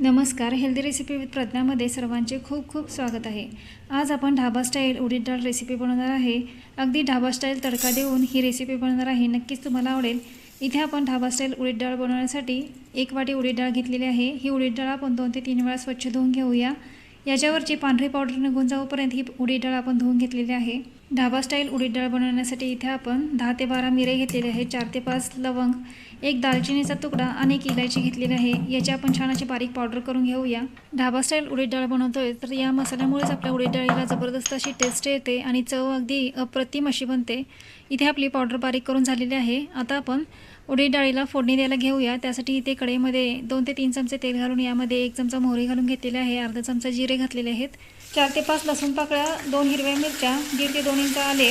नमस्कार healthy recipe with प्रज्ञामध्ये सर्वांचे खूप खूप स्वागत आहे. आज आपण ढाबा स्टाईल उडीद डाळ रेसिपी बनवणार आहे. अगदी ढाबा स्टाईल तडका देऊन ही रेसिपी बनवणार आहे. नक्कीच तुम्हाला आवडेल. इथे आपण ढाबा स्टाईल उडीद डाळ बनवण्यासाठी एक वाटी उडीद डाळ घेतलेली आहे. ही उडीद डाळ आपण दोन ते तीन वेळा स्वच्छ धुवून घेऊया. याच्यावरची पांढरी पावडर निघून जाऊपर्यंत ही उडीद डाळ आपण धुवून घेतलेली आहे. ढाबा स्टाईल उडीद डाळ बनवण्यासाठी इथे आपण दहा ते बारा मिरे घेतलेले आहे चार ते पाच लवंग एक दालचिनीचा तुकडा आणि एक इलायची घेतलेली आहे. याची आपण छान अशी बारीक पावडर करून घेऊया. ढाबा स्टाईल उडीद डाळ बनवतोय तर या मसाल्यामुळेच आपल्या उडीद डाळीला जबरदस्त अशी टेस्ट येते आणि चव अगदी अप्रतिम अशी बनते. इथे आपली पावडर बारीक करून झालेली आहे. आता आपण उडीद डाळीला फोडणी द्यायला घेऊया. त्यासाठी इथे कढईमध्ये दोन ते तीन चमचे तेल घालून यामध्ये एक चमचा मोहरी घालून घेतलेले आहे. अर्धा चमचा जिरे घातलेले आहेत. चार ते पाच लसूण पाकळ्या दोन हिरव्या मिरच्या दीड ते दोन इंच आले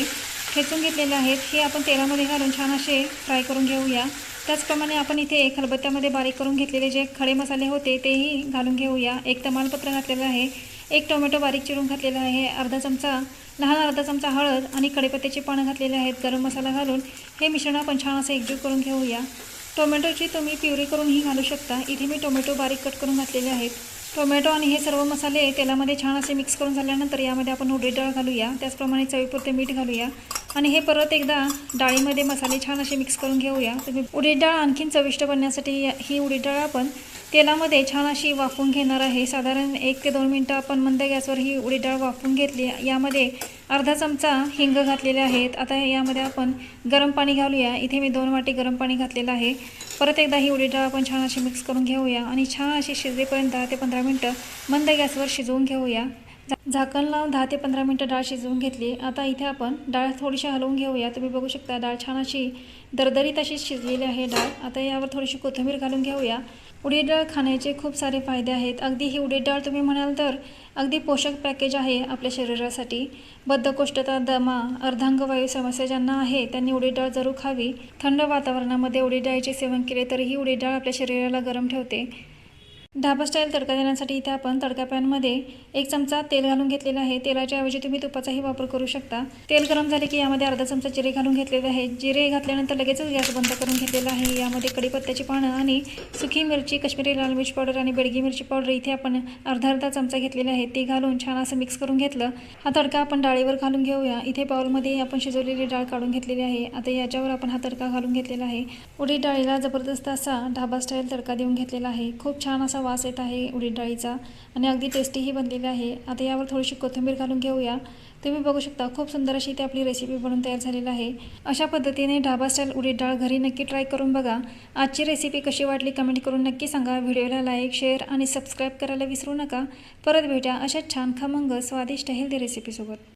ठेचून घेतलेले आहेत. हे आपण तेलामध्ये घालून छान असे फ्राय करून घेऊया. त्याचप्रमाणे आपण इथे खलबत्त्यामध्ये बारीक करून घेतलेले जे खडे मसाले होते तेही घालून घेऊया. एक तमालपत्र घातलेलं आहे. एक टोमॅटो बारीक चिरून घातलेला आहे. अर्धा चमचा लहान अर्धा चमचा हळद आणि कढीपत्त्याची पानं घातलेले आहेत. गरम मसाला घालून हे मिश्रण आपण छान असं एकजीव करून घेऊया. टोमॅटोची तुम्ही प्युरी करूनही घालू शकता. इथे मी टोमॅटो बारीक कट करून घातलेले आहेत. टोमॅटो आणि हे सर्व मसाले तेलामध्ये छान असे मिक्स करून झाल्यानंतर यामध्ये आपण उडी डाळ घालूया. त्याचप्रमाणे चवीपुरते मीठ घालूया. आणि हे परत एकदा डाळीमध्ये मसाले छान असे मिक्स करून घेऊया. तुम्ही उडीद डाळ आणखीन चविष्ट बनण्यासाठी ही उडीद डाळ आपण तेलामध्ये छान अशी वाफवून घेणार आहे. साधारण एक ते दोन मिनटं आपण मंद गॅसवर ही उडीद डाळ वाफवून घेतली. यामध्ये अर्धा चमचा हिंग घातलेले आहेत. आता यामध्ये आपण गरम पाणी घालूया. इथे मी दोन वाटी गरम पाणी घातलेलं आहे. परत एकदा ही उडी डाळ आपण छान अशी मिक्स करून घेऊया आणि छान अशी शिजेपर्यंत दहा ते पंधरा मिनटं मंद गॅसवर शिजवून घेऊया. झा- झाकण लावून दहा ते पंधरा मिनटं डाळ शिजवून घेतली. आता इथे आपण डाळ थोडीशी हलवून घेऊया. तुम्ही बघू शकता डाळ छान अशी दरदरीत अशी शिजलेली आहे डाळ. आता यावर थोडीशी कोथिंबीर घालून घेऊया. उडीद डाळ खाण्याचे खूप सारे फायदे आहेत. अगदी ही उडीद डाळ तुम्ही म्हणाल तर अगदी पोषक पॅकेज आहे आपल्या शरीरासाठी. बद्धकोष्ठता दमा अर्धांगवायू समस्या ज्यांना आहे त्यांनी उडीद डाळ जरूर खावी. थंड वातावरणामध्ये उडीद डाळीचे सेवन केले तरीही ही उडीद डाळ आपल्या शरीराला गरम ठेवते. ढाबा स्टाईल तडका देण्यासाठी इथे आपण तडका पॅनमध्ये एक चमचा तेल घालून घेतलेला आहे. तेलाच्या ऐवजी तुम्ही तुपाचाही वापर करू शकता. तेल गरम झाले की यामध्ये अर्धा चमचा जिरे घालून घेतलेले आहे. जिरे घातल्यानंतर लगेचच गॅस बंद करून घेतलेला आहे. यामध्ये कढीपत्त्याची पानं आणि सुकी मिरची काश्मीरी लाल मिरची पावडर आणि बेडगी मिरची पावडर इथे आपण अर्धा अर्धा चमचा घेतलेला आहे ते घालून छान असं मिक्स करून घेतलं. हा तडका आपण डाळीवर घालून घेऊया. इथे बाउलमध्ये आपण शिजवलेली डाळ काढून घेतलेली आहे. आता याच्यावर आपण हा तडका घालून घेतलेला आहे. उडी डाळीला जबरदस्त असा ढाबा स्टाईल तडका देऊन घेतलेला आहे. खूप छान असा वास येत आहे उडीद डाळीचा आणि अगदी टेस्टीही बनलेली आहे. आता यावर थोडीशी कोथिंबीर घालून घेऊया. तुम्ही बघू शकता खूप सुंदर अशी ती आपली रेसिपी बनून तयार झालेली आहे. अशा पद्धतीने ढाबा स्टाईल उडीद डाळ घरी नक्की ट्राय करून बघा. आजची रेसिपी कशी वाटली कमेंट करून नक्की सांगा. व्हिडिओला लाईक शेअर आणि सबस्क्राईब करायला विसरू नका. परत भेटा अशाच छान खमंग स्वादिष्ट हेल्दी रेसिपीसोबत